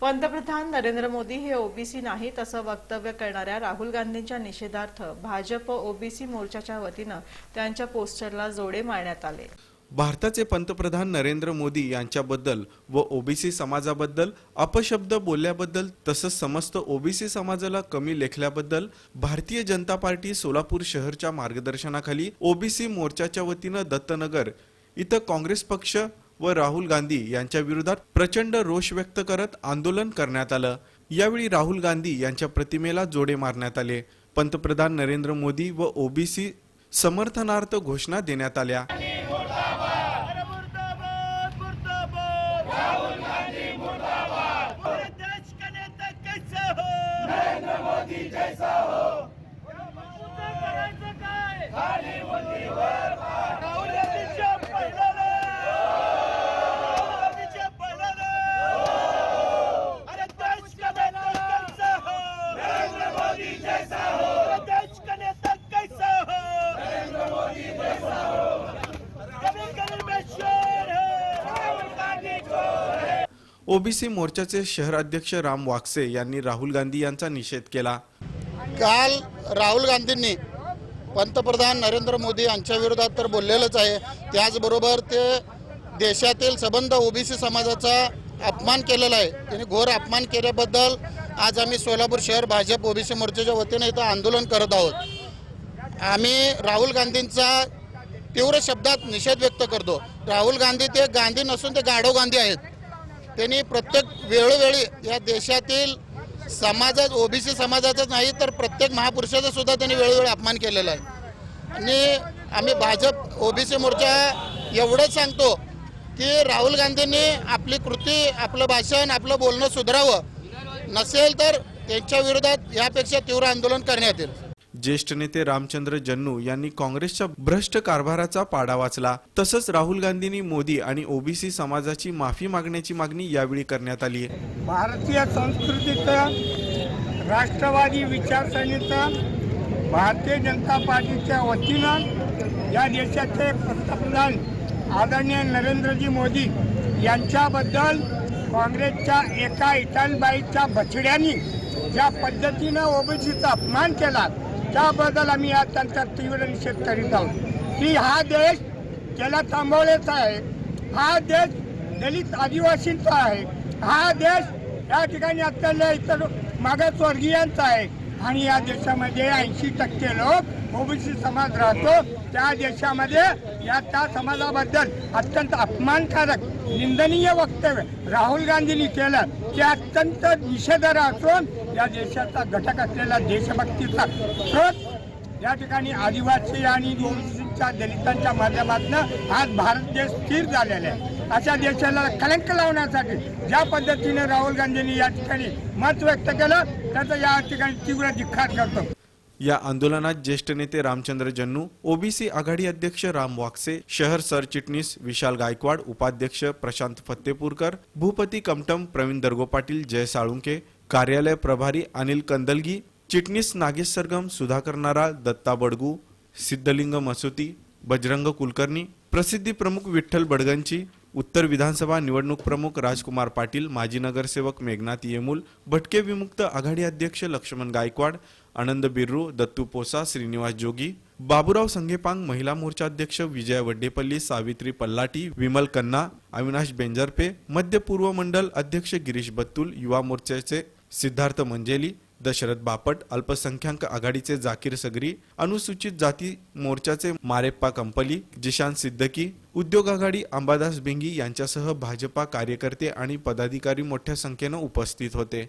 पंतप्रधान नरेंद्र मोदी हे ओबीसी नाहीत असं वक्तव्य करणाऱ्या राहुल गांधींच्या निषेधार्थ भाजप ओबीसी मोर्चाच्या वतीनं त्यांच्या पोस्टरला जोडे मारण्यात आले. भारताचे पंतप्रधान नरेंद्र मोदी यांच्याबद्दल व ओबीसी समाजाबद्दल अपशब्द बोलल्याबद्दल तसंच समस्त ओबीसी समाजाला कमी लेखल्याबद्दल भारतीय जनता पार्टी सोलापूर शहरच्या मार्गदर्शनाखाली ओबीसी मोर्चाच्या वतीनं दत्तनगर इथं काँग्रेस पक्ष व राहुल गांधी यांच्या विरोधात प्रचंड रोष व्यक्त करत आंदोलन करण्यात आलं. यावेळी राहुल गांधी यांच्या प्रतिमेला जोडे मारण्यात आले. पंतप्रधान नरेंद्र मोदी व ओबीसी समर्थनार्थ घोषणा देण्यात आल्या अरे मुर्दाबाद मुर्दाबाद राहुल गांधी मुर्दाबाद पूरे देश का नेता कैसे हो नरेंद्र मोदी जैसा हो करायचं काय खाली मोदीवर राहुल गांधीच्या पहिल्याला राहुल गांधीच्या पहिल्याला अरे देश का नेता कैसा हो नरेंद्र मोदी जैसा हो देश का नेता कैसा हो नरेंद्र मोदी जैसा हो कभी कभी मैं शेर है राहुल गांधी को है ओबीसी मोर्चाचे शहराध्यक्ष राम वाकसे यांनी राहुल गांधी यांचा निषेध केला. काल राहुल गांधींनी पंतप्रधान नरेंद्र मोदी यांच्या विरोधात तर बोललेलंच आहे. त्याचबरोबर ते देशातील सबंध ओबीसी समाजाचा अपमान केलेला आहे. त्यांनी घोर अपमान केल्याबद्दल आज आम्ही सोलापूर शहर भाजप ओबीसी मोर्चाच्या वतीने इथं आंदोलन करत आहोत. आम्ही राहुल गांधींचा तीव्र शब्दात निषेध व्यक्त करतो. राहुल गांधी ते गांधी नसून ते गाढव गांधी आहेत. त्यांनी प्रत्येक वेळोवेळी या देशातील समाजात ओबीसी समाजाचाच नाही तर प्रत्येक महापुरुषाचा सुद्धा त्यांनी वेळोवेळी अपमान केलेला आहे. आणि आम्ही भाजप ओबीसी मोर्चा एवढंच सांगतो की राहुल गांधींनी आपली कृती आपलं भाषण आपलं बोलणं सुधारावं. नसेल तर त्यांच्या विरोधात यापेक्षा तीव्र आंदोलन करण्यात येईल. ज्येष्ठ नेते रामचंद्र जन्नू यांनी काँग्रेसच्या भ्रष्ट कारभाराचा पाडा वाचला. तसंच राहुल गांधींनी मोदी आणि ओबीसी समाजाची माफी मागण्याची मागणी यावेळी करण्यात आली भारतीय संस्कृतीचा राष्ट्रवादी विचारसरणीचा भारतीय जनता पार्टीच्या वतीनं या देशाचे पंतप्रधान आदरणीय नरेंद्रजी मोदी यांच्याबद्दल काँग्रेसच्या एका इटालबाईच्या बछड्यांनी ज्या पद्धतीनं ओबीसीचा अपमान केला त्याबद्दल आम्ही आज त्यांचा तीव्र निषेध करीत आहोत. की हा देश त्याला थांबवलेचा आहे हा देश दलित आदिवासींचा आहे हा देश या ठिकाणी असलेल्या इतर मागासवर्गीयांचा आहे. आणि या देशामध्ये ऐंशी टक्के लोक ओबीसी समाज राहतो. त्या देशामध्ये या त्या समाजाबद्दल अत्यंत अपमानकारक निंदनीय वक्तव्य राहुल गांधींनी केलं. ते अत्यंत निषेधार्ह असून या देशाचा घटक असलेला देशभक्तीचा स्रोत या ठिकाणी आदिवासी आणि ओबीसीच्या दलितांच्या माध्यमातून आज भारत देश स्थिर झालेला आहे. अशा देशाला कलंक लावण्यासाठी ज्या पद्धतीने राहुल गांधींनी या ठिकाणी मत व्यक्त केलं त्याचा या ठिकाणी तीव्र धिक्कार करतो. या आंदोलनात ज्येष्ठ नेते रामचंद्र जन्नू ओबीसी आघाडी अध्यक्ष राम वाक्से शहर सरचिटणीस विशाल गायकवाड उपाध्यक्ष प्रशांत फत्तेपूरकर भूपती कमटम प्रवीण दर्गो पाटील जय साळुंके कार्यालय प्रभारी अनिल कंदलगी चिटणीस नागेश सरगम सुधाकर नाराळ दत्ता बडगू सिद्धलिंग मसुती बजरंग कुलकर्णी प्रसिद्धी प्रमुख विठ्ठल बडगंची उत्तर विधानसभा निवडणूक प्रमुख राजकुमार पाटील माजी नगरसेवक मेघनाथ येमूल भटके विमुक्त आघाडी अध्यक्ष लक्ष्मण गायकवाड आनंद बिर्रू दत्तू पोसा श्रीनिवास जोगी बाबूराव संघेपांग महिला मोर्चा अध्यक्ष विजया वड्डेपल्ली सावित्री पल्लाटी विमल कन्ना अविनाश बेंजरपे मध्य पूर्व मंडल अध्यक्ष गिरीश बत्तुल युवा मोर्चाचे सिद्धार्थ मंजेली दशरथ बापट अल्पसंख्याक आघाडीचे जाकीर सगरी अनुसूचित जाती मोर्चाचे मारेप्पा कंपली जिशान सिद्दकी उद्योग आघाडी अंबादास बिंगी यांच्यासह भाजपा कार्यकर्ते आणि पदाधिकारी मोठ्या संख्येनं उपस्थित होते.